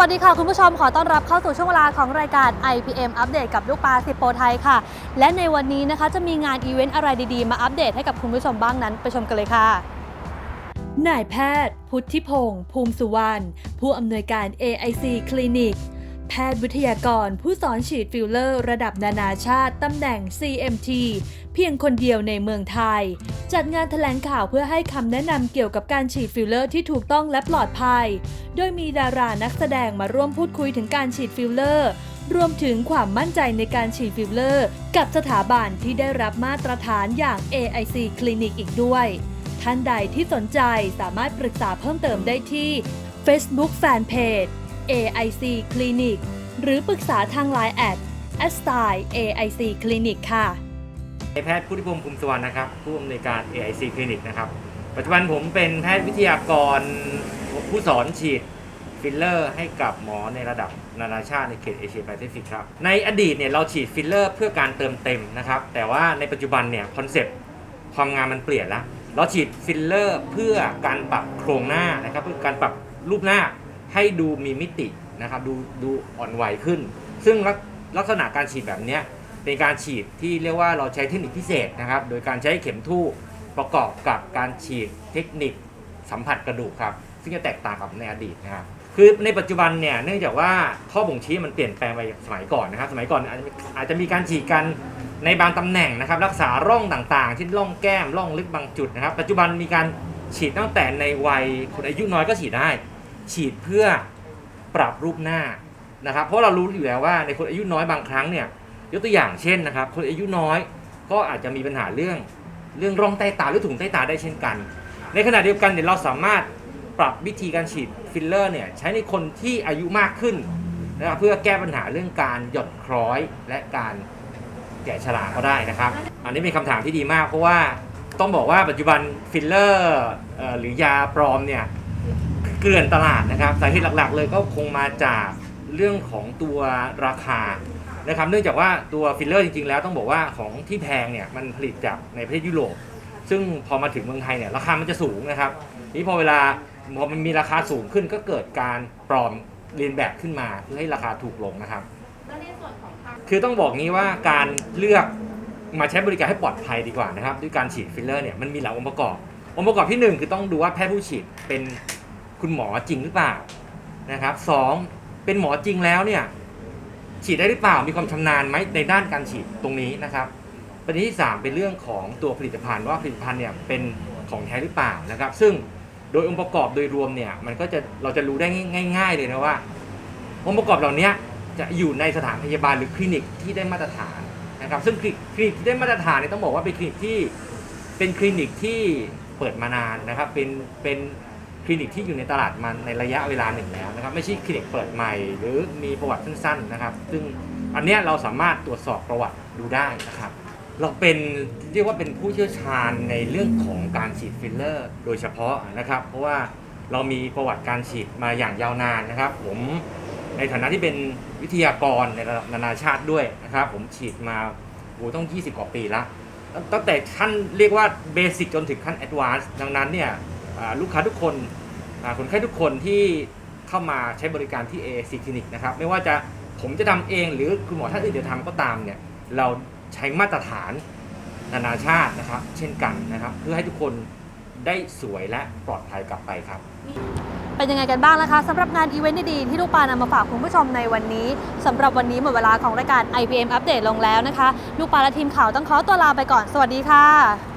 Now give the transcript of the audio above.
วัสดีค่ะคุณผู้ชมขอต้อนรับเข้าสู่ช่วงเวลาของรายการ IPM อัปเดตกับลูกปลาสิโปไทยค่ะ และในวันนี้นะคะจะมีงานอีเวนต์อะไรดีๆ มาอัปเดตให้กับคุณผู้ชมบ้างนั้น ไปชมกันเลยค่ะ นายแพทย์ พุทธิพงศ์ภูมิสุวรรณผู้อำนวยการ AIC คลินิก แพทย์วิทยากรผู้สอนฉีดฟิลเลอร์ระดับนานาชาติตำแหน่ง CMT เพียงคนเดียวในเมืองไทย จัดงานแถลงข่าวเพื่อให้คำแนะนำเกี่ยวกับการฉีดฟิลเลอร์ที่ถูกต้องและปลอดภัย โดยมีดารานักแสดงมาร่วมพูดคุยถึงการฉีดฟิลเลอร์ รวมถึงความมั่นใจในการฉีดฟิลเลอร์ กับสถาบันที่ได้รับมาตรฐานอย่าง AIC คลินิกอีกด้วย ท่านใดที่สนใจสามารถปรึกษาเพิ่มเติมได้ที่ Facebook Fanpage AIC Clinic หรือปรึกษาทาง Line แอด s t y AIC Clinic ค่ะนายแพทย์พุทธิพงศ์ภูมิสวรรณนะครับ ผู้อำนวยการ AIC คลินิกนะครับ ปัจจุบันผมเป็นแพทย์วิทยากรผู้สอนฉีดฟิลเลอร์ให้กับหมอในระดับนานาชาติในเขตเอเชียแปซิฟิกครับ ในอดีตเนี่ยเราฉีดฟิลเลอร์เพื่อการเติมเต็มนะครับ แต่ว่าในปัจจุบันเนี่ยคอนเซปต์ความงามมันเปลี่ยนแล้วเราฉีดฟิลเลอร์เพื่อการปรับโครงหน้านะครับ เพื่อการปรับรูปหน้า ให้ดูมีมิตินะครับดูดูอ่อนไหวขึ้น ซึ่งลักลักษณะการฉีดแบบนี้เป็นการฉีดที่เรียกว่าเราใช้เทคนิคพิเศษนะครับ โดยการใช้เข็มทู่ประกอบกับการฉีดเทคนิคสัมผัสกระดูกครับ ซึ่งจะแตกต่างกับในอดีตนะครับคือในปัจจุบันเนี่ยเนื่องจากว่าข้อบ่งชี้มันเปลี่ยนแปลงไปจากสมัยก่อนนะครับ สมัยก่อนอาจจะอาจจะมีการฉีดกันในบางตำแหน่งนะครับ รักษาร่องต่างๆเช่นร่องแก้มร่องลึกบางจุดนะครับ ปัจจุบันมีการฉีดตั้งแต่ในวัยคนอายุน้อยก็ฉีดได้ ฉีดเพื่อปรับรูปหน้านะครับ เพราะเรารู้อยู่แล้วว่าในคนอายุน้อยบางครั้งเนี่ยยกตัวอย่างเช่นนะครับ คนอายุน้อยก็อาจจะมีปัญหาเรื่องเรื่องร่องใต้ตาหรือถุงใต้ตาได้เช่นกัน ในขณะเดียวกันเนี่ยเราสามารถปรับวิธีการฉีดฟิลเลอร์เนี่ยใช้ในคนที่อายุมากขึ้นนะครับเพื่อแก้ปัญหาเรื่องการหย่อนคล้อยและการแก่ชราก็ได้นะครับ อันนี้เป็นคำถามที่ดีมากเพราะว่าต้องบอกว่าปัจจุบันฟิลเลอร์หรือยาปลอมเนี่ย เกลื่อนตลาดนะครับสาเหตุหลักๆ เลยก็คงมาจากเรื่องของตัวราคานะครับเนื่องจากว่าตัวฟิลเลอร์จริงๆ แล้วต้องบอกว่าของที่แพงเนี่ยมันผลิตจากในประเทศยุโรป ซึ่งพอมาถึงเมืองไทยเนี่ยราคามันจะสูงนะครับนี่พอเวลาพอมันมีราคาสูงขึ้นก็เกิดการปลอมเรียนแบบขึ้นมาเพื่อให้ราคาถูกลงนะครับ แล้วในส่วนของทางคือต้องบอกงี้ว่าการเลือกมาใช้บริการให้ปลอดภัยดีกว่านะครับ ด้วยการฉีดฟิลเลอร์เนี่ยมันมีหลายองค์ประกอบ องค์ประกอบที่หนึ่งคือต้องดูว่าแพทย์ผู้ฉีดเป็น คุณหมอจริงหรือเปล่านะครับสองเป็นหมอจริงแล้วเนี่ยฉีดได้หรือเปล่ามีความชำนาญไหมในด้านการฉีดตรงนี้นะครับประเด็นที่ 3 เป็นเรื่องของตัวผลิตภัณฑ์ว่าผลิตภัณฑ์เนี่ยเป็นของแท้หรือเปล่านะครับ ซึ่งโดยองค์ประกอบโดยรวมเนี่ยมันก็จะเราจะรู้ได้ง่าย ๆ เลยนะว่า องค์ประกอบเหล่านี้จะอยู่ในสถานพยาบาลหรือคลินิกที่ได้มาตรฐานนะครับ ซึ่งคลคลินิกที่ได้มาตรฐานเนี่ยต้องบอกว่าเป็นคลินิกที่เป็นคลินิกที่เปิดมานานนะครับเป็นเป็น คลินิกที่อยู่ในตลาดมาในระยะเวลาหนึ่งแล้วนะครับ ไม่ใช่คลินิกเปิดใหม่ หรือมีประวัติสั้นๆนะครับ ซึ่งอันเนี้ยเราสามารถตรวจสอบประวัติดูได้นะครับ เราเป็นเรียกว่าเป็นผู้เชี่ยวชาญในเรื่องของการฉีดฟิลเลอร์ โดยเฉพาะนะครับ เพราะว่าเรามีประวัติการฉีดมาอย่างยาวนานนะครับ ผมในฐานะที่เป็นวิทยากรในระดับนานาชาติด้วยนะครับ ผมฉีดมาโอ้ต้อง 20 กว่าปีล้วตั้งแต่ขั้นเรียกว่าเบสิกจนถึงขั้นแอดวานซ์ดังนั้นเนี่ย ลูกค้าทุกคนคนไข้ทุกคนที่เข้ามาใช้บริการที่ AAC Clinic นะครับไม่ว่าจะผมจะทำเองหรือคุณหมอท่านอื่นจะทำก็ตามเนี่ยเราใช้มาตรฐานนานาชาตินะครับ เช่นกันนะครับ เพื่อให้ทุกคนได้สวยและปลอดภัยกลับไปครับ เป็นยังไงกันบ้างนะคะสำหรับงานอีเวนต์ดีๆที่ลูกปลานำมาฝากคุณผู้ชมในวันนี้สำหรับวันนี้หมดเวลาของรายการ IPM อัปเดตลงแล้วนะคะ ลูกปลาและทีมข่าวต้องขอตัวลาไปก่อนสวัสดีค่ะ